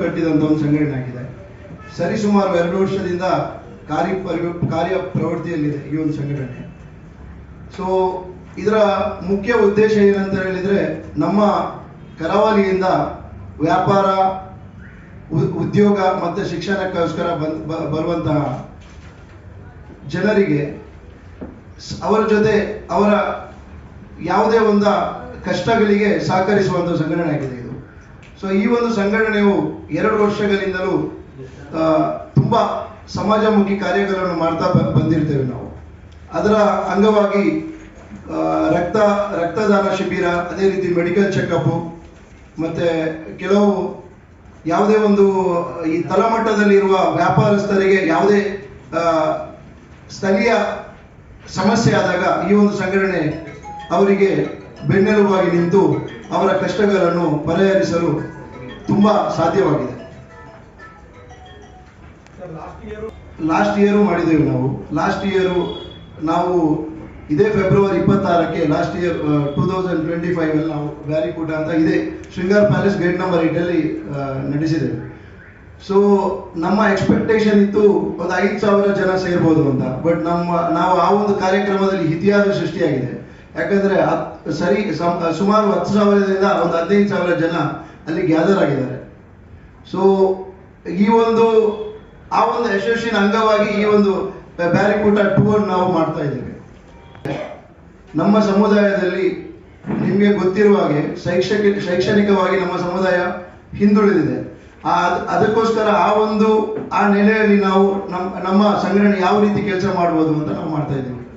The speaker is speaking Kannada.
ಕಟ್ಟಿದಂಥ ಒಂದು ಸಂಘಟನೆ ಆಗಿದೆ. ಸರಿಸುಮಾರು ಎರಡು ವರ್ಷದಿಂದ ಕಾರ್ಯಪರಿ ಕಾರ್ಯ ಪ್ರವೃತ್ತಿಯಲ್ಲಿದೆ ಈ ಒಂದು ಸಂಘಟನೆ. ಸೊ ಇದರ ಮುಖ್ಯ ಉದ್ದೇಶ ಏನಂತ ಹೇಳಿದ್ರೆ, ನಮ್ಮ ಕರಾವಳಿಯಿಂದ ವ್ಯಾಪಾರ ಉದ್ಯೋಗ ಮತ್ತು ಶಿಕ್ಷಣಕ್ಕೋಸ್ಕರ ಬರುವಂತಹ ಜನರಿಗೆ ಅವರ ಜೊತೆ ಅವರ ಯಾವುದೇ ಒಂದು ಕಷ್ಟಗಳಿಗೆ ಸಹಕರಿಸುವಂಥ ಸಂಘಟನೆ ಆಗಿದೆ ಇದು. ಸೊ ಈ ಒಂದು ಸಂಘಟನೆಯು ಎರಡು ವರ್ಷಗಳಿಂದಲೂ ತುಂಬ ಸಮಾಜಮುಖಿ ಕಾರ್ಯಗಳನ್ನು ಮಾಡ್ತಾ ಬಂದಿರ್ತೇವೆ ನಾವು. ಅದರ ಅಂಗವಾಗಿ ರಕ್ತ, ರಕ್ತದಾನ ಶಿಬಿರ, ಅದೇ ರೀತಿ ಮೆಡಿಕಲ್ ಚೆಕಪ್ಪು, ಮತ್ತು ಕೆಲವು ಯಾವುದೇ ಒಂದು, ಈ ತಲಮಟ್ಟದಲ್ಲಿರುವ ವ್ಯಾಪಾರಸ್ಥರಿಗೆ ಯಾವುದೇ ಸ್ಥಳೀಯ ಸಮಸ್ಯೆ ಆದಾಗ ಈ ಒಂದು ಸಂಘಟನೆ ಅವರಿಗೆ ಬೆನ್ನೆಲುಬಾಗಿ ನಿಂತು ಅವರ ಕಷ್ಟಗಳನ್ನು ಪರಿಹರಿಸಲು ತುಂಬಾ ಸಾಧ್ಯವಾಗಿದೆ. ಲಾಸ್ಟ್ ಇಯರು ಮಾಡಿದ್ದೇವೆ ನಾವು. ಲಾಸ್ಟ್ ಇಯರು ನಾವು ಇದೇ February ಇಪ್ಪತ್ತಾರಕ್ಕೆ last year two thousand twenty five ಅಲ್ಲಿ ನಾವು ಬ್ಯಾರಿಕೂಟ ಅಂತ ಇದೆ ಶೃಂಗಾರ್ ಪ್ಯಾಲೇಸ್ ಗೇಟ್ ನಂಬರ್ ಏಟಲ್ಲಿ ನಡೆಸಿದ್ದೇವೆ. ಸೊ ನಮ್ಮ ಎಕ್ಸ್ಪೆಕ್ಟೇಷನ್ ಇತ್ತು ಒಂದು ಐದು ಸಾವಿರ ಜನ ಸೇರ್ಬೋದು ಅಂತ. ಬಟ್ ನಮ್ಮ, ನಾವು ಆ ಒಂದು ಕಾರ್ಯಕ್ರಮದಲ್ಲಿ ಇತಿಹಾಸ ಸೃಷ್ಟಿಯಾಗಿದೆ. ಯಾಕಂದ್ರೆ ಸರಿ ಸುಮಾರು ಹತ್ತು ಸಾವಿರದಿಂದ ಒಂದು ಹದಿನೈದು ಸಾವಿರ ಜನ ಅಲ್ಲಿ ಗ್ಯಾದರ್ ಆಗಿದ್ದಾರೆ. ಸೊ ಈ ಒಂದು, ಆ ಒಂದು ಯಶಸ್ಸಿನ ಅಂಗವಾಗಿ ಈ ಒಂದು ಬ್ಯಾರಿಕೂಟ ಟೂರ್ ನಾವು ಮಾಡ್ತಾ ಇದ್ದೇವೆ. ನಮ್ಮ ಸಮುದಾಯದಲ್ಲಿ ನಿಮಗೆ ಗೊತ್ತಿರುವ ಹಾಗೆ ಶೈಕ್ಷಣಿಕ ಶೈಕ್ಷಣಿಕವಾಗಿ ನಮ್ಮ ಸಮುದಾಯ ಹಿಂದುಳಿದಿದೆ. ಆ, ಅದ್- ಅದಕ್ಕೋಸ್ಕರ ಆ ಒಂದು, ಆ ನೆಲೆಯಲ್ಲಿ ನಾವು ನಮ್ಮ ನಮ್ಮ ಸಂಘಟನೆ ಯಾವ ರೀತಿ ಕೆಲಸ ಮಾಡ್ಬೋದು ಅಂತ ನಾವು ಮಾಡ್ತಾ ಇದ್ದೀವಿ.